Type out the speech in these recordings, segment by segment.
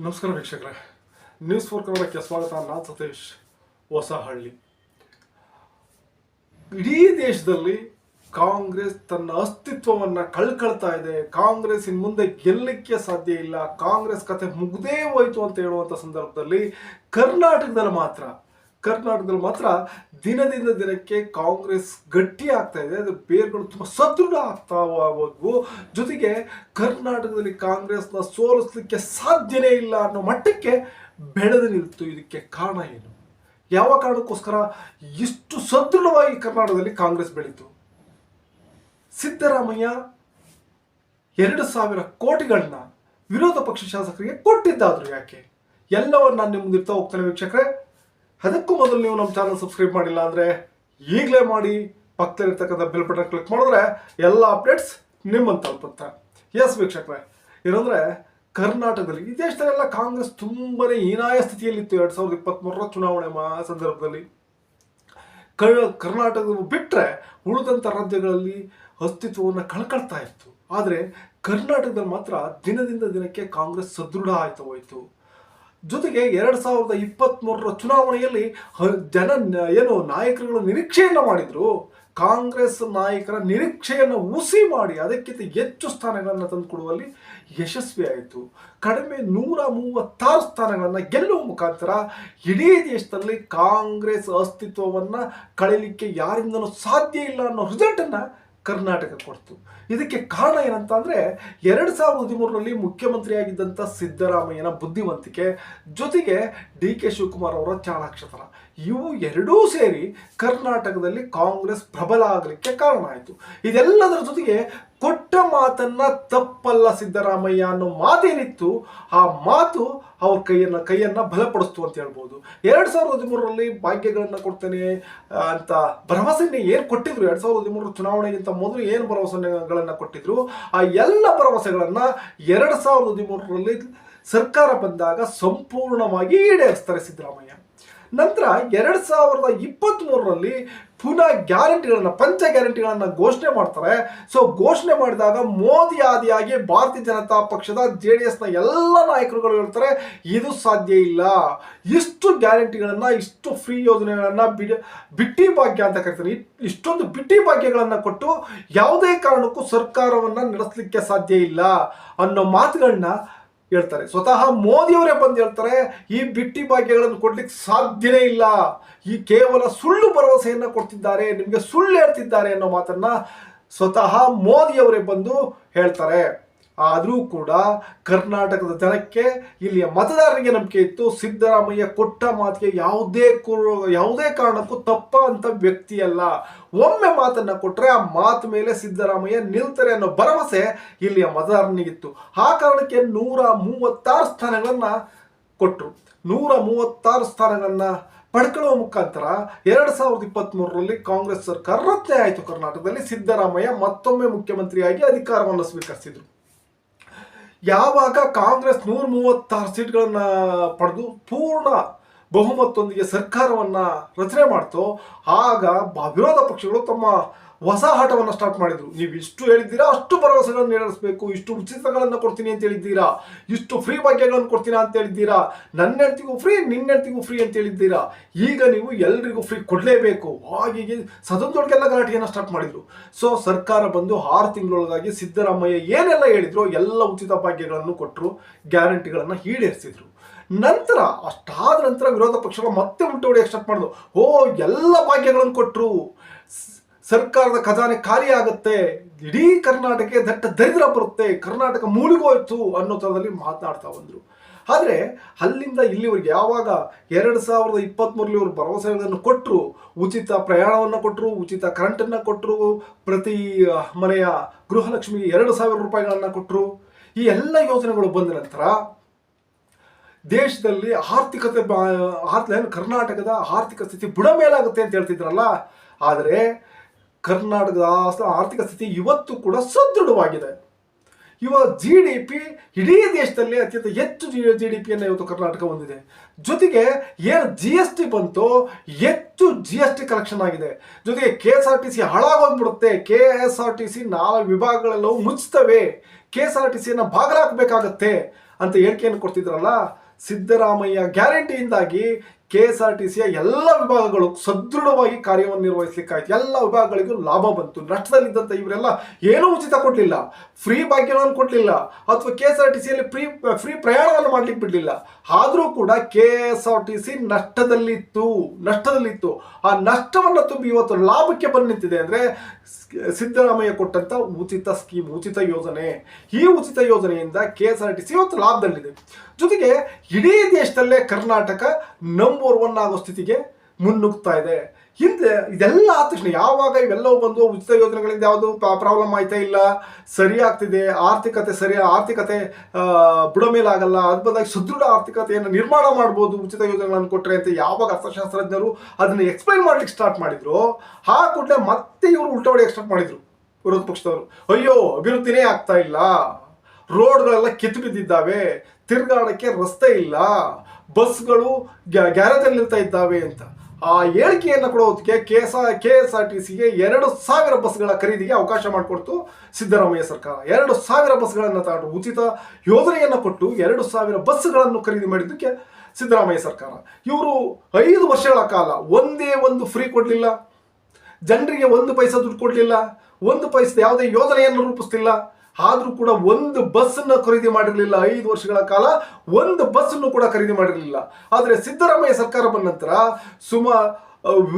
ನಮಸ್ಕಾರ ವೀಕ್ಷಕರೇ. News four ಕನ್ನಡಕ್ಕೆ ಸ್ವಾಗತ. ನಾನು ಸತೀಶ್ ಹೊಸಹಳ್ಳಿ. ಇಡೀ ದೇಶದಲ್ಲಿ ಕಾಂಗ್ರೆಸ್ ತನ್ನ ಅಸ್ತಿತ್ವವನ್ನು ಕಳ್ಕೊಳ್ತಾ ಇದೆ. ಕಾಂಗ್ರೆಸ್ ಇನ್ನು ಮುಂದೆ ಗೆಲ್ಲಕ್ಕೆ ಸಾಧ್ಯ ಇಲ್ಲ. ಕಾಂಗ್ರೆಸ್ ಕತೆ ಮುಗ್ದೇ ಹೋಯ್ತು ಅಂತ ಹೇಳುವಂಥ ಸಂದರ್ಭದಲ್ಲಿ ಕರ್ನಾಟಕದಲ್ಲಿ ಮಾತ್ರ ಕರ್ನಾಟಕದಲ್ಲಿ ಮಾತ್ರ ದಿನದಿಂದ ದಿನಕ್ಕೆ ಕಾಂಗ್ರೆಸ್ ಗಟ್ಟಿ ಆಗ್ತಾ ಇದೆ. ಅದು ಬೇರ್ಗಳು ತುಂಬ ಸದೃಢ ಆಗ್ತಾ ಹೋಗ್ಬೋದು ಜೊತೆಗೆ ಕರ್ನಾಟಕದಲ್ಲಿ ಕಾಂಗ್ರೆಸ್ನ ಸೋಲಿಸ್ಲಿಕ್ಕೆ ಸಾಧ್ಯನೇ ಇಲ್ಲ ಅನ್ನೋ ಮಟ್ಟಕ್ಕೆ ಬೆಳೆದು ನಿಲ್ತು. ಇದಕ್ಕೆ ಕಾರಣ ಏನು? ಯಾವ ಕಾರಣಕ್ಕೋಸ್ಕರ ಇಷ್ಟು ಸದೃಢವಾಗಿ ಕರ್ನಾಟಕದಲ್ಲಿ ಕಾಂಗ್ರೆಸ್ ಬೆಳೀತು? ಸಿದ್ದರಾಮಯ್ಯ ಎರಡು ಸಾವಿರ ಕೋಟಿಗಳನ್ನ ವಿರೋಧ ಪಕ್ಷ ಶಾಸಕರಿಗೆ ಕೊಟ್ಟಿದ್ದಾದ್ರು ಯಾಕೆ? ಎಲ್ಲವನ್ನ ನಾನು ಮುಂದಿರ್ತಾ ಹೋಗ್ತಾನೆ ವೀಕ್ಷಕರೇ. ಅದಕ್ಕೂ ಮೊದಲು ನೀವು ನಮ್ಮ ಚಾನಲ್ ಸಬ್ಸ್ಕ್ರೈಬ್ ಮಾಡಿಲ್ಲ ಅಂದರೆ ಈಗಲೇ ಮಾಡಿ, ಪಕ್ಕದಲ್ಲಿರ್ತಕ್ಕಂಥ ಬೆಲ್ ಬಟನ್ ಕ್ಲಿಕ್ ಮಾಡಿದ್ರೆ ಎಲ್ಲ ಅಪ್ಡೇಟ್ಸ್ ನಿಮ್ಮನ್ನು ತಲುಪುತ್ತೆ ಎಸ್ ವೀಕ್ಷಕರೇ, ಏನಂದರೆ ಕರ್ನಾಟಕದಲ್ಲಿ, ಈ ದೇಶದಲ್ಲೆಲ್ಲ ಕಾಂಗ್ರೆಸ್ ತುಂಬನೇ ಹೀನಾಯ ಸ್ಥಿತಿಯಲ್ಲಿತ್ತು ಎರಡು ಸಾವಿರದ ಇಪ್ಪತ್ತ್ಮೂರರ ಚುನಾವಣೆ ಸಂದರ್ಭದಲ್ಲಿ. ಕರ್ನಾಟಕ ಬಿಟ್ಟರೆ ಉಳಿದಂಥ ರಾಜ್ಯಗಳಲ್ಲಿ ಅಸ್ತಿತ್ವವನ್ನು ಕಳ್ಕೊಳ್ತಾ ಇತ್ತು. ಆದರೆ ಕರ್ನಾಟಕದಲ್ಲಿ ಮಾತ್ರ ದಿನದಿಂದ ದಿನಕ್ಕೆ ಕಾಂಗ್ರೆಸ್ ಸದೃಢ ಆಯ್ತು ಹೋಯಿತು ಜೊತೆಗೆ ಎರಡು ಸಾವಿರದ ಇಪ್ಪತ್ತ್ಮೂರರ ಚುನಾವಣೆಯಲ್ಲಿ ಜನ ಏನು ನಾಯಕರುಗಳು ನಿರೀಕ್ಷೆಯನ್ನು ಮಾಡಿದ್ರು. ಕಾಂಗ್ರೆಸ್ ನಾಯಕರ ನಿರೀಕ್ಷೆಯನ್ನು ಉಸಿ ಮಾಡಿ ಅದಕ್ಕಿಂತ ಹೆಚ್ಚು ಸ್ಥಾನಗಳನ್ನು ತಂದುಕೊಡುವಲ್ಲಿ ಯಶಸ್ವಿಯಾಯಿತು ಕಡಿಮೆ ನೂರ ಮೂವತ್ತಾರು ಸ್ಥಾನಗಳನ್ನು ಗೆಲ್ಲುವ ಮುಖಾಂತರ ಇಡೀ ದೇಶದಲ್ಲಿ ಕಾಂಗ್ರೆಸ್ ಅಸ್ತಿತ್ವವನ್ನು ಕಳೀಲಿಕ್ಕೆ ಯಾರಿಂದನೂ ಸಾಧ್ಯ ಇಲ್ಲ ಅನ್ನೋ ರಿಸಲ್ಟನ್ನು ಕರ್ನಾಟಕ ಕೊಡ್ತು. ಇದಕ್ಕೆ ಕಾರಣ ಏನಂತ ಅಂದರೆ ಎರಡು ಸಾವಿರದ ಹದಿಮೂರರಲ್ಲಿ ಮುಖ್ಯಮಂತ್ರಿಯಾಗಿದ್ದಂಥ ಸಿದ್ದರಾಮಯ್ಯನ ಬುದ್ಧಿವಂತಿಕೆ, ಜೊತೆಗೆ ಡಿ ಕೆ ಶಿವಕುಮಾರ್ ಅವರ ಚಾಣಾಕ್ಷತನ ಇವು ಎರಡೂ ಸೇರಿ ಕರ್ನಾಟಕದಲ್ಲಿ ಕಾಂಗ್ರೆಸ್ ಪ್ರಬಲ ಆಗಲಿಕ್ಕೆ ಕಾರಣ ಆಯಿತು. ಇದೆಲ್ಲದರ ಜೊತೆಗೆ ಕೊಟ್ಟ ಮಾತನ್ನ ತಪ್ಪಲ್ಲ ಸಿದ್ದರಾಮಯ್ಯ ಅನ್ನೋ ಮಾತೇನಿತ್ತು, ಆ ಮಾತು ಅವ್ರ ಕೈಯನ್ನ ಕೈಯನ್ನ ಬಲಪಡಿಸ್ತು ಅಂತ ಹೇಳ್ಬೋದು. ಎರಡ್ ಸಾವಿರದ ಹದಿಮೂರರಲ್ಲಿ ಭಾಗ್ಯಗಳನ್ನ ಕೊಡ್ತೇನೆ ಅಂತ ಭರವಸೆನ ಏನು ಕೊಟ್ಟಿದ್ರು? ಎರಡ್ ಸಾವಿರದ ಹದಿಮೂರು ಚುನಾವಣೆಗಿಂತ ಮೊದಲು ಏನು ಭರವಸೆಗಳನ್ನ ಕೊಟ್ಟಿದ್ರು? ಆ ಎಲ್ಲ ಭರವಸೆಗಳನ್ನ ಎರಡ್ ಸಾವಿರದ ಹದಿಮೂರರಲ್ಲಿ ಸರ್ಕಾರ ಬಂದಾಗ ಸಂಪೂರ್ಣವಾಗಿ ಈಡೇರಿಸ್ತಾರೆ ಸಿದ್ದರಾಮಯ್ಯ. ನಂತರ ಎರಡು ಸಾವಿರದ ಇಪ್ಪತ್ತ್ ಮೂರರಲ್ಲಿ ಪುನಃ ಗ್ಯಾರಂಟಿಗಳನ್ನು, ಪಂಚ ಗ್ಯಾರಂಟಿಗಳನ್ನು ಘೋಷಣೆ ಮಾಡ್ತಾರೆ. ಸೊ ಘೋಷಣೆ ಮಾಡಿದಾಗ ಮೋದಿ ಆದಿಯಾಗಿ ಭಾರತೀಯ ಜನತಾ ಪಕ್ಷದ ಜೆ ಡಿ ಎಸ್ನ ಎಲ್ಲ ನಾಯಕರುಗಳು ಹೇಳ್ತಾರೆ, ಇದು ಸಾಧ್ಯ ಇಲ್ಲ. ಇಷ್ಟು ಗ್ಯಾರಂಟಿಗಳನ್ನು, ಇಷ್ಟು ಫ್ರೀ ಯೋಜನೆಗಳನ್ನು ಬಿಟ್ಟಿ ಭಾಗ್ಯ ಅಂತ ಕರಿತಾರೆ. ಇಷ್ಟೊಂದು ಬಿಟ್ಟಿ ಭಾಗ್ಯಗಳನ್ನು ಕೊಟ್ಟು ಯಾವುದೇ ಕಾರಣಕ್ಕೂ ಸರ್ಕಾರವನ್ನು ನಡೆಸಲಿಕ್ಕೆ ಸಾಧ್ಯ ಇಲ್ಲ. ಅನ್ನೋ ಮಾತುಗಳನ್ನ ಹೇಳ್ತಾರೆ. ಸ್ವತಃ ಮೋದಿಯವರೇ ಬಂದು ಹೇಳ್ತಾರೆ, ಈ ಬಿಟ್ಟಿ ಭಾಗ್ಯಗಳನ್ನು ಕೊಡ್ಲಿಕ್ಕೆ ಸಾಧ್ಯನೇ ಇಲ್ಲ. ಈ ಕೇವಲ ಸುಳ್ಳು ಭರವಸೆಯನ್ನು ಕೊಡ್ತಿದ್ದಾರೆ, ನಿಮಗೆ ಸುಳ್ಳು ಹೇಳ್ತಿದ್ದಾರೆ ಅನ್ನೋ ಮಾತನ್ನ ಸ್ವತಃ ಮೋದಿಯವರೇ ಬಂದು ಹೇಳ್ತಾರೆ. ಆದರೂ ಕೂಡ ಕರ್ನಾಟಕದ ಜನಕ್ಕೆ ಇಲ್ಲಿಯ ಮತದಾರರಿಗೆ ನಂಬಿಕೆ ಇತ್ತು. ಸಿದ್ದರಾಮಯ್ಯ ಕೊಟ್ಟ ಮಾತಿಗೆ ಯಾವುದೇ ಯಾವುದೇ ಕಾರಣಕ್ಕೂ ತಪ್ಪ ಅಂತ ವ್ಯಕ್ತಿಯಲ್ಲ. ಒಮ್ಮೆ ಮಾತನ್ನ ಕೊಟ್ಟರೆ ಆ ಮಾತು ಮೇಲೆ ಸಿದ್ದರಾಮಯ್ಯ ನಿಲ್ತಾರೆ ಅನ್ನೋ ಭರವಸೆ ಇಲ್ಲಿಯ ಮತದಾರನಿಗಿತ್ತು. ಆ ಕಾರಣಕ್ಕೆ ನೂರ ಮೂವತ್ತಾರು ಸ್ಥಾನಗಳನ್ನು ಕೊಟ್ಟರು ನೂರ ಮೂವತ್ತಾರು ಸ್ಥಾನಗಳನ್ನು ಪಡ್ಕೊಳ್ಳುವ ಮುಖಾಂತರ ಎರಡು ಸಾವಿರದ ಇಪ್ಪತ್ತ್ ಮೂರರಲ್ಲಿ ಕಾಂಗ್ರೆಸ್ ಸರ್ಕಾರ ರಚನೆ ಆಯಿತು ಕರ್ನಾಟಕದಲ್ಲಿ. ಸಿದ್ದರಾಮಯ್ಯ ಮತ್ತೊಮ್ಮೆ ಮುಖ್ಯಮಂತ್ರಿಯಾಗಿ ಅಧಿಕಾರವನ್ನು ಸ್ವೀಕರಿಸಿದ್ರು. ಯಾವಾಗ ಕಾಂಗ್ರೆಸ್ ನೂರ ಮೂವತ್ತಾರು ಸೀಟ್ಗಳನ್ನ ಪಡೆದು ಪೂರ್ಣ ಬಹುಮತದೊಂದಿಗೆ ಸರ್ಕಾರವನ್ನ ರಚನೆ ಮಾಡ್ತೋ, ಆಗ ವಿರೋಧ ಪಕ್ಷಗಳು ತಮ್ಮ ಹೊಸ ಆಟವನ್ನು ಸ್ಟಾರ್ಟ್ ಮಾಡಿದ್ರು. ನೀವು ಇಷ್ಟು ಹೇಳಿದ್ದೀರಾ, ಅಷ್ಟು ಭರವಸೆಗಳನ್ನು ನೀಡಿಸಬೇಕು ಇಷ್ಟು ಉಚಿತಗಳನ್ನು ಕೊಡ್ತೀನಿ ಅಂತ ಹೇಳಿದ್ದೀರಾ, ಇಷ್ಟು ಫ್ರೀ ಭಾಗ್ಯಗಳನ್ನು ಕೊಡ್ತೀನಿ ಅಂತ ಹೇಳಿದ್ದೀರಾ, ನನ್ನ ಹೆಂಡತಿಗೂ ಫ್ರೀ ನಿನ್ನ ಹೆಂಡತಿಗೂ ಫ್ರೀ ಅಂತ ಹೇಳಿದ್ದೀರಾ, ಈಗ ನೀವು ಎಲ್ರಿಗೂ ಫ್ರೀ ಕೊಡಲೇಬೇಕು. ಹಾಗೆ ಸದನದೊಳಗೆಲ್ಲ ಗಲಾಟೆಯನ್ನು ಸ್ಟಾರ್ಟ್ ಮಾಡಿದ್ರು. ಸೊ ಸರ್ಕಾರ ಬಂದು ಆರು ತಿಂಗಳೊಳಗಾಗಿ ಸಿದ್ದರಾಮಯ್ಯ ಏನೆಲ್ಲ ಹೇಳಿದ್ರು ಎಲ್ಲ ಉಚಿತ ಭಾಗ್ಯಗಳನ್ನು ಕೊಟ್ಟರು ಗ್ಯಾರಂಟಿಗಳನ್ನು ಈಡೇರಿಸಿದ್ರು. ನಂತರ, ಅಷ್ಟಾದ ನಂತರ ವಿರೋಧ ಪಕ್ಷಗಳು ಮತ್ತೆ ಉಲ್ಟ ಹೊಡೆಯಕ್ಕೆ ಸ್ಟಾರ್ಟ್ ಮಾಡಿದ್ರು. ಓ, ಎಲ್ಲ ಭಾಗ್ಯಗಳನ್ನು ಕೊಟ್ಟರು ಸರ್ಕಾರದ ಖಜಾನೆ ಖಾಲಿ ಇಡೀ ಕರ್ನಾಟಕಕ್ಕೆ ದಟ್ಟ ದರಿದ್ರ ಬರುತ್ತೆ. ಕರ್ನಾಟಕ ಮೂಲಿಗೋಯ್ತು ಅನ್ನೋ ಥರದಲ್ಲಿ ಮಾತನಾಡ್ತಾ ಬಂದರು. ಆದರೆ ಅಲ್ಲಿಂದ ಇಲ್ಲಿವರೆಗೆ ಯಾವಾಗ ಎರಡು ಸಾವಿರದ ಇಪ್ಪತ್ತ್ಮೂರಲ್ಲಿ ಇವರು ಭರವಸೆಗಳನ್ನು ಕೊಟ್ಟರು ಉಚಿತ ಪ್ರಯಾಣವನ್ನು ಕೊಟ್ಟರು ಉಚಿತ ಕರೆಂಟನ್ನು ಕೊಟ್ಟರು ಪ್ರತಿ ಮನೆಯ ಗೃಹಲಕ್ಷ್ಮಿಗೆ ಎರಡು ಸಾವಿರ ರೂಪಾಯಿಗಳನ್ನು ಕೊಟ್ಟರು ಈ ಎಲ್ಲ ಯೋಜನೆಗಳು ಬಂದ ನಂತರ ದೇಶದಲ್ಲಿ ಆರ್ಥಿಕತೆ ಕರ್ನಾಟಕದ ಆರ್ಥಿಕ ಸ್ಥಿತಿ ಬುಡ ಮೇಲಾಗುತ್ತೆ ಅಂತ ಹೇಳ್ತಿದ್ರಲ್ಲ. ಆದರೆ ಕರ್ನಾಟಕದ ಆರ್ಥಿಕ ಸ್ಥಿತಿ ಇವತ್ತು ಕೂಡ ಸದೃಢವಾಗಿದೆ. ಇವ ಜಿ ಡಿ ಪಿ ಇಡೀ ದೇಶದಲ್ಲಿ ಅತ್ಯಂತ ಹೆಚ್ಚು ಜಿ ಡಿ ಪಿಯನ್ನು ಇವತ್ತು ಕರ್ನಾಟಕ ಹೊಂದಿದೆ. ಜೊತೆಗೆ ಏನು ಜಿ ಎಸ್ ಟಿ ಬಂತು ಹೆಚ್ಚು ಜಿ ಎಸ್ ಟಿ ಕಲೆಕ್ಷನ್ ಆಗಿದೆ. ಜೊತೆಗೆ K S R T C ಹಾಳಾಗೋಗ್ಬಿಡುತ್ತೆ K S R T C ನಾಲ್ಕು ವಿಭಾಗಗಳೆಲ್ಲವೂ ಮುಚ್ಚುತ್ತವೆ ಕೆ ಎಸ್ ಆರ್ ಟಿ ಸಿಯನ್ನು ಬಾಗಲಾಕಬೇಕಾಗತ್ತೆ ಅಂತ ಹೇಳಿಕೆಯನ್ನು ಕೊಡ್ತಿದ್ರಲ್ಲ ಸಿದ್ದರಾಮಯ್ಯ ಗ್ಯಾರಂಟಿಯಿಂದಾಗಿ ಕೆ ಎಸ್ ಆರ್ ಟಿ ಸಿಯ ಎಲ್ಲ ವಿಭಾಗಗಳು ಸದೃಢವಾಗಿ ಕಾರ್ಯವನ್ನು ನಿರ್ವಹಿಸಲಿಕ್ಕಾಯ್ತು. ಎಲ್ಲ ವಿಭಾಗಗಳಿಗೂ ಲಾಭ ಬಂತು. ನಷ್ಟದಲ್ಲಿದ್ದಂಥ ಇವರೆಲ್ಲ ಏನೂ ಉಚಿತ ಕೊಡಲಿಲ್ಲ. ಫ್ರೀ ಭಾಗ್ಯಗಳನ್ನು ಕೊಡಲಿಲ್ಲ. ಅಥವಾ ಕೆ ಎಸ್ ಆರ್ ಟಿ ಸಿಯಲ್ಲಿ ಫ್ರೀ ಫ್ರೀ ಪ್ರಯಾಣವನ್ನು ಮಾಡ್ಲಿಕ್ಕೆ ಬಿಡಲಿಲ್ಲ. ಆದರೂ ಕೂಡ K S R T C ನಷ್ಟದಲ್ಲಿತ್ತು. ನಷ್ಟದಲ್ಲಿತ್ತು. ಆ ನಷ್ಟವನ್ನು ತುಂಬಿ ಇವತ್ತು ಲಾಭಕ್ಕೆ ಬಂದು ನಿಂತಿದೆ ಅಂದರೆ ಸಿದ್ದರಾಮಯ್ಯ ಕೊಟ್ಟಂತ ಉಚಿತ ಸ್ಕೀಮ್, ಉಚಿತ ಯೋಜನೆ. ಈ ಉಚಿತ ಯೋಜನೆಯಿಂದ K S R T C ಇವತ್ತು ಲಾಭದಲ್ಲಿದೆ. ಜೊತೆಗೆ ಇಡೀ ದೇಶದಲ್ಲೇ ಕರ್ನಾಟಕ ನಂಬರ್ ಒನ್ ಆಗೋ ಸ್ಥಿತಿಗೆ ಮುನ್ನುಗ್ತಾ ಇದೆ. ಹಿಂದೆ ಇದೆಲ್ಲ ಆದ ತಕ್ಷಣ ಯಾವಾಗ ಇವೆಲ್ಲವೂ ಬಂದು ಉಚಿತ ಯೋಜನೆಗಳಿಂದ ಯಾವುದು ಪ್ರಾಬ್ಲಮ್ ಆಯ್ತಾ ಇಲ್ಲ, ಸರಿ ಆಗ್ತಿದೆ, ಆರ್ಥಿಕತೆ ಸರಿ, ಆರ್ಥಿಕತೆ ಬುಡ ಮೇಲಾಗಲ್ಲ ಅದ್ ಬದಲಾಗಿ ಸುದೃಢ ಆರ್ಥಿಕತೆಯನ್ನು ನಿರ್ಮಾಣ ಮಾಡ್ಬೋದು ಉಚಿತ ಯೋಜನೆಗಳನ್ನು ಕೊಟ್ಟರೆ ಅಂತ ಯಾವಾಗ ಅರ್ಥಶಾಸ್ತ್ರಜ್ಞರು ಅದನ್ನು ಎಕ್ಸ್ಪ್ಲೈನ್ ಮಾಡ್ಲಿಕ್ಕೆ ಸ್ಟಾರ್ಟ್ ಮಾಡಿದ್ರು, ಆ ಕೂಡಲೇ ಮತ್ತೆ ಇವರು ಉಲ್ಟಾ ಸ್ಟಾರ್ಟ್ ಮಾಡಿದ್ರು ವಿರೋಧ ಪಕ್ಷದವರು. ಅಯ್ಯೋ, ಅಭಿವೃದ್ಧಿನೇ ಆಗ್ತಾ ಇಲ್ಲ. ರೋಡ್ಗಳೆಲ್ಲ ಕಿತ್ತು ಬಿದ್ದಿದ್ದಾವೆ. ತಿರುಗಾಡಕ್ಕೆ ರಸ್ತೆ ಇಲ್ಲ. ಬಸ್ಗಳು ಗ್ಯಾರೇಜಲ್ಲಿ ನಿಲ್ತಾ ಇದ್ದಾವೆ ಅಂತ. ಆ ಹೇಳಿಕೆಯನ್ನು ಕೊಡೋದಕ್ಕೆ K S R K S R T ಸಿಗೆ ಎರಡು ಸಾವಿರ ಬಸ್ಗಳ ಖರೀದಿಗೆ ಅವಕಾಶ ಮಾಡಿಕೊಡ್ತು ಸಿದ್ದರಾಮಯ್ಯ ಸರ್ಕಾರ. ಎರಡು ಸಾವಿರ ಬಸ್ಗಳನ್ನು ತಗೊಂಡು ಉಚಿತ ಯೋಜನೆಯನ್ನು ಕೊಟ್ಟು ಎರಡು ಸಾವಿರ ಬಸ್ಗಳನ್ನು ಖರೀದಿ ಮಾಡಿದ್ದಕ್ಕೆ ಸಿದ್ದರಾಮಯ್ಯ ಸರ್ಕಾರ. ಇವರು ಐದು ವರ್ಷಗಳ ಕಾಲ ಒಂದೇ ಒಂದು ಫ್ರೀ ಕೊಡಲಿಲ್ಲ. ಜನರಿಗೆ ಒಂದು ಪೈಸೆ ದುಡ್ಡು ಕೊಡಲಿಲ್ಲ. ಒಂದು ಪೈಸದ ಯಾವುದೇ ಯೋಜನೆಯನ್ನು ರೂಪಿಸ್ತಿಲ್ಲ. ಆದರೂ ಕೂಡ ಒಂದು ಬಸ್ಸನ್ನು ಖರೀದಿ ಮಾಡಿರಲಿಲ್ಲ ಐದು ವರ್ಷಗಳ ಕಾಲ, ಒಂದು ಬಸ್ಸನ್ನು ಕೂಡ ಖರೀದಿ ಮಾಡಿರಲಿಲ್ಲ. ಆದರೆ ಸಿದ್ದರಾಮಯ್ಯ ಸರ್ಕಾರ ಬಂದ ನಂತರ ಸುಮ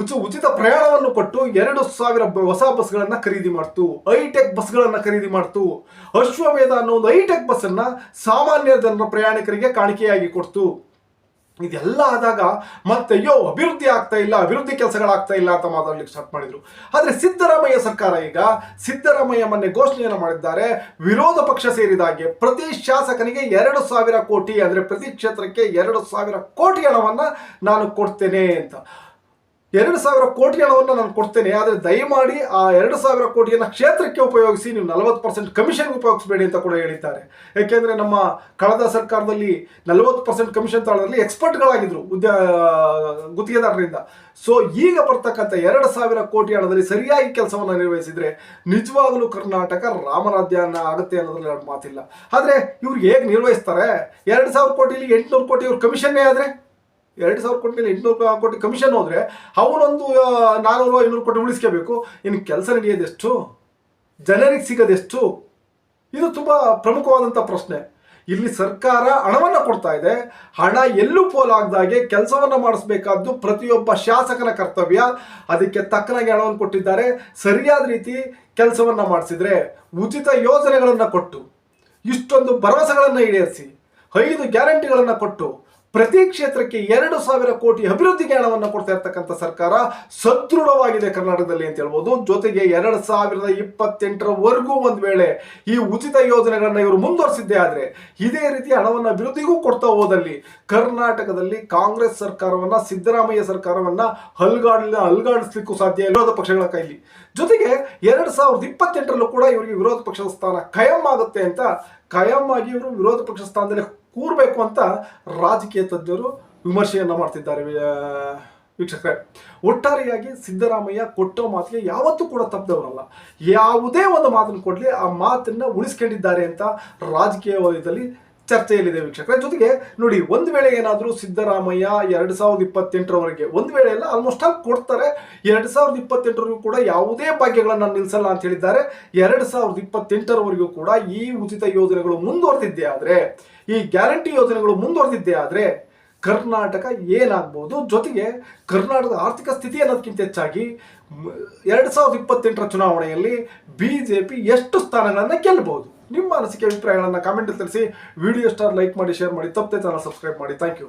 ಉಚ- ಉಚಿತ ಪ್ರಯಾಣವನ್ನು ಕೊಟ್ಟು ಎರಡು ಸಾವಿರ ಹೊಸ ಬಸ್ಗಳನ್ನು ಖರೀದಿ ಮಾಡ್ತು, ಹೈಟೆಕ್ ಬಸ್ಗಳನ್ನು ಖರೀದಿ ಮಾಡ್ತು. ಅಶ್ವಮೇಧ ಅನ್ನೋ ಒಂದು ಹೈಟೆಕ್ ಬಸ್ಸನ್ನು ಸಾಮಾನ್ಯ ಜನರ ಪ್ರಯಾಣಿಕರಿಗೆ ಕಾಣಿಕೆಯಾಗಿ ಕೊಡ್ತು. ಇದೆಲ್ಲ ಆದಾಗ ಮತ್ತೆ, ಅಯ್ಯೋ, ಅಭಿವೃದ್ಧಿ ಆಗ್ತಾ ಇಲ್ಲ, ಅಭಿವೃದ್ಧಿ ಕೆಲಸಗಳಾಗ್ತಾ ಇಲ್ಲ ಅಂತ ಮಾತಾಡ್ಲಿಕ್ಕೆ ಸ್ಟಾರ್ಟ್ ಮಾಡಿದ್ರು. ಆದರೆ ಸಿದ್ದರಾಮಯ್ಯ ಸರ್ಕಾರ ಈಗ ಸಿದ್ದರಾಮಯ್ಯ ಮೊನ್ನೆ ಘೋಷಣೆಯನ್ನು ಮಾಡಿದ್ದಾರೆ, ವಿರೋಧ ಪಕ್ಷ ಸೇರಿದಾಗೆ ಪ್ರತಿ ಶಾಸಕನಿಗೆ ಎರಡು ಸಾವಿರ ಕೋಟಿ, ಅಂದ್ರೆ ಪ್ರತಿ ಕ್ಷೇತ್ರಕ್ಕೆ ಎರಡು ಸಾವಿರ ಕೋಟಿ ಹಣವನ್ನ ನಾನು ಕೊಡ್ತೇನೆ ಅಂತ. ಎರಡು ಸಾವಿರ ಕೋಟಿ ಹಣವನ್ನು ನಾನು ಕೊಡ್ತೇನೆ, ಆದರೆ ದಯಮಾಡಿ ಆ ಎರಡು ಸಾವಿರ ಕೋಟಿಯನ್ನು ಕ್ಷೇತ್ರಕ್ಕೆ ಉಪಯೋಗಿಸಿ ನೀವು ನಲವತ್ತು ಪರ್ಸೆಂಟ್ ಕಮಿಷನ್ ಉಪಯೋಗಿಸಬೇಡಿ ಅಂತ ಕೂಡ ಹೇಳಿದ್ದಾರೆ. ಯಾಕೆಂದರೆ ನಮ್ಮ ಕಳೆದ ಸರ್ಕಾರದಲ್ಲಿ ನಲವತ್ತು ಪರ್ಸೆಂಟ್ ಕಮಿಷನ್ ತಾಳದಲ್ಲಿ ಎಕ್ಸ್ಪರ್ಟ್ಗಳಾಗಿದ್ರು ಉದ್ಯ, ಗುತ್ತಿಗೆದಾರರಿಂದ. ಸೊ ಈಗ ಬರ್ತಕ್ಕಂಥ ಎರಡು ಸಾವಿರ ಕೋಟಿ ಹಣದಲ್ಲಿ ಸರಿಯಾಗಿ ಕೆಲಸವನ್ನು ನಿರ್ವಹಿಸಿದ್ರೆ ನಿಜವಾಗಲೂ ಕರ್ನಾಟಕ ರಾಮರಾಜ್ಯನ ಆಗುತ್ತೆ ಅನ್ನೋದ್ರಲ್ಲಿ ಎರಡು ಮಾತಿಲ್ಲ. ಆದರೆ ಇವ್ರು ಹೇಗೆ ನಿರ್ವಹಿಸ್ತಾರೆ? ಎರಡು ಸಾವಿರ ಕೋಟಿಲಿ ಎಂಟುನೂರು ಕೋಟಿ ಇವ್ರ ಕಮಿಷನ್ನೇ ಆದರೆ? ಎರಡು ಸಾವಿರ ಕೋಟಿ ಮೇಲೆ ಎಂಟುನೂರು ಕೋಟಿ ಕಮಿಷನ್ ಹೋದರೆ ಅವನೊಂದು ನಾನ್ನೂರು ಐನೂರು ಕೋಟಿ ಉಳಿಸ್ಕೋಬೇಕು. ಇನ್ನು ಕೆಲಸ ನಡೆಯೋದೆಷ್ಟು ಜನರಿಗೆ ಸಿಗೋದೆಷ್ಟು ಇದು ತುಂಬ ಪ್ರಮುಖವಾದಂಥ ಪ್ರಶ್ನೆ. ಇಲ್ಲಿ ಸರ್ಕಾರ ಹಣವನ್ನು ಕೊಡ್ತಾ ಇದೆ. ಹಣ ಎಲ್ಲೂ ಪೋಲಾಗದಾಗೆ ಕೆಲಸವನ್ನು ಮಾಡಿಸ್ಬೇಕಾದ್ದು ಪ್ರತಿಯೊಬ್ಬ ಶಾಸಕನ ಕರ್ತವ್ಯ. ಅದಕ್ಕೆ ತಕ್ಕನಾಗಿ ಹಣವನ್ನು ಕೊಟ್ಟಿದ್ದಾರೆ. ಸರಿಯಾದ ರೀತಿ ಕೆಲಸವನ್ನು ಮಾಡಿಸಿದ್ರೆ ಉಚಿತ ಯೋಜನೆಗಳನ್ನು ಕೊಟ್ಟು, ಇಷ್ಟೊಂದು ಭರವಸೆಗಳನ್ನು ಈಡೇರಿಸಿ, ಐದು ಗ್ಯಾರಂಟಿಗಳನ್ನು ಕೊಟ್ಟು ಪ್ರತಿ ಕ್ಷೇತ್ರಕ್ಕೆ ಎರಡು ಸಾವಿರ ಕೋಟಿ ಅಭಿವೃದ್ಧಿಗೆ ಹಣವನ್ನು ಕೊಡ್ತಾ ಇರ್ತಕ್ಕಂಥ ಸರ್ಕಾರ ಸದೃಢವಾಗಿದೆ ಕರ್ನಾಟಕದಲ್ಲಿ ಅಂತ ಹೇಳ್ಬೋದು. ಜೊತೆಗೆ ಎರಡು ಸಾವಿರದ ಇಪ್ಪತ್ತೆಂಟರವರೆಗೂ ಒಂದು ವೇಳೆ ಈ ಉಚಿತ ಯೋಜನೆಗಳನ್ನು ಇವರು ಮುಂದುವರಿಸಿದ್ದೇ ಆದರೆ ಇದೇ ರೀತಿ ಹಣವನ್ನು ಅಭಿವೃದ್ಧಿಗೂ ಕೊಡ್ತಾ ಹೋದಲ್ಲಿ ಕರ್ನಾಟಕದಲ್ಲಿ ಕಾಂಗ್ರೆಸ್ ಸರ್ಕಾರವನ್ನು, ಸಿದ್ದರಾಮಯ್ಯ ಸರ್ಕಾರವನ್ನು ಅಲ್ಗಾಡಲಿ ಅಲ್ಗಾಡಿಸ್ಲಿಕ್ಕೂ ಸಾಧ್ಯ ವಿರೋಧ ಪಕ್ಷಗಳ ಕೈಲಿ. ಜೊತೆಗೆ ಎರಡು ಸಾವಿರದ ಇಪ್ಪತ್ತೆಂಟರಲ್ಲೂ ಕೂಡ ಇವರಿಗೆ ವಿರೋಧ ಪಕ್ಷದ ಸ್ಥಾನ ಕಾಯಂ ಆಗುತ್ತೆ ಅಂತ ಖಾಯಂ ಆಗಿ ಇವರು ವಿರೋಧ ಪಕ್ಷ ಸ್ಥಾನದಲ್ಲಿ ಕೂರಬೇಕು ಅಂತ ರಾಜಕೀಯ ತಜ್ಞರು ವಿಮರ್ಶೆಯನ್ನ ಮಾಡ್ತಿದ್ದಾರೆ ವೀಕ್ಷಕರೇ. ಒಟ್ಟಾರೆಯಾಗಿ ಸಿದ್ದರಾಮಯ್ಯ ಕೊಟ್ಟೋ ಮಾತಿಗೆ ಯಾವತ್ತೂ ಕೂಡ ತಪ್ಪದವರಲ್ಲ. ಯಾವುದೇ ಒಂದು ಮಾತನ್ನು ಕೊಡಲಿ, ಆ ಮಾತನ್ನ ಉಳಿಸ್ಕೊಂಡಿದ್ದಾರೆ ಅಂತ ರಾಜಕೀಯ ವಲಯದಲ್ಲಿ ಚರ್ಚೆಯಲ್ಲಿದೆ ವೀಕ್ಷಕರ. ಜೊತೆಗೆ ನೋಡಿ, ಒಂದು ವೇಳೆ ಏನಾದರೂ ಸಿದ್ದರಾಮಯ್ಯ ಎರಡು ಸಾವಿರದ ಇಪ್ಪತ್ತೆಂಟರವರೆಗೆ, ಒಂದು ವೇಳೆ ಎಲ್ಲ ಆಲ್ಮೋಸ್ಟ್ ಆಲ್ ಕೊಡ್ತಾರೆ. ಎರಡು ಸಾವಿರದ ಇಪ್ಪತ್ತೆಂಟರವರೆಗೂ ಕೂಡ ಯಾವುದೇ ಭಾಗ್ಯಗಳನ್ನು ನಿಲ್ಲಿಸಲ್ಲ ಅಂತ ಹೇಳಿದ್ದಾರೆ. ಎರಡು ಸಾವಿರದ ಇಪ್ಪತ್ತೆಂಟರವರೆಗೂ ಕೂಡ ಈ ಉಚಿತ ಯೋಜನೆಗಳು ಮುಂದುವರೆದಿದ್ದೇ ಆದರೆ ಈ ಗ್ಯಾರಂಟಿ ಯೋಜನೆಗಳು ಮುಂದುವರೆದಿದ್ದೇ ಆದರೆ ಕರ್ನಾಟಕ ಏನಾಗ್ಬೋದು? ಜೊತೆಗೆ ಕರ್ನಾಟಕದ ಆರ್ಥಿಕ ಸ್ಥಿತಿ ಅನ್ನೋದಕ್ಕಿಂತ ಹೆಚ್ಚಾಗಿ ಎರಡು ಸಾವಿರದ ಇಪ್ಪತ್ತೆಂಟರ ಚುನಾವಣೆಯಲ್ಲಿ ಬಿ ಜೆ ಪಿ ಎಷ್ಟು ಸ್ಥಾನಗಳನ್ನು ಗೆಲ್ಲಬಹುದು ನಿಮ್ಮ ಅನಿಸಿಕೆ, ಅಭಿಪ್ರಾಯಗಳನ್ನು ಕಾಮೆಂಟ್ ತಿಳಿಸಿ. ವಿಡಿಯೋ ಸ್ಟಾರ್ ಲೈಕ್ ಮಾಡಿ ಶೇರ್ ಮಾಡಿ. ತಪ್ಪದೆ ಚಾನಲ್ ಸಬ್ಸ್ಕ್ರೈಬ್ ಮಾಡಿ. Thank you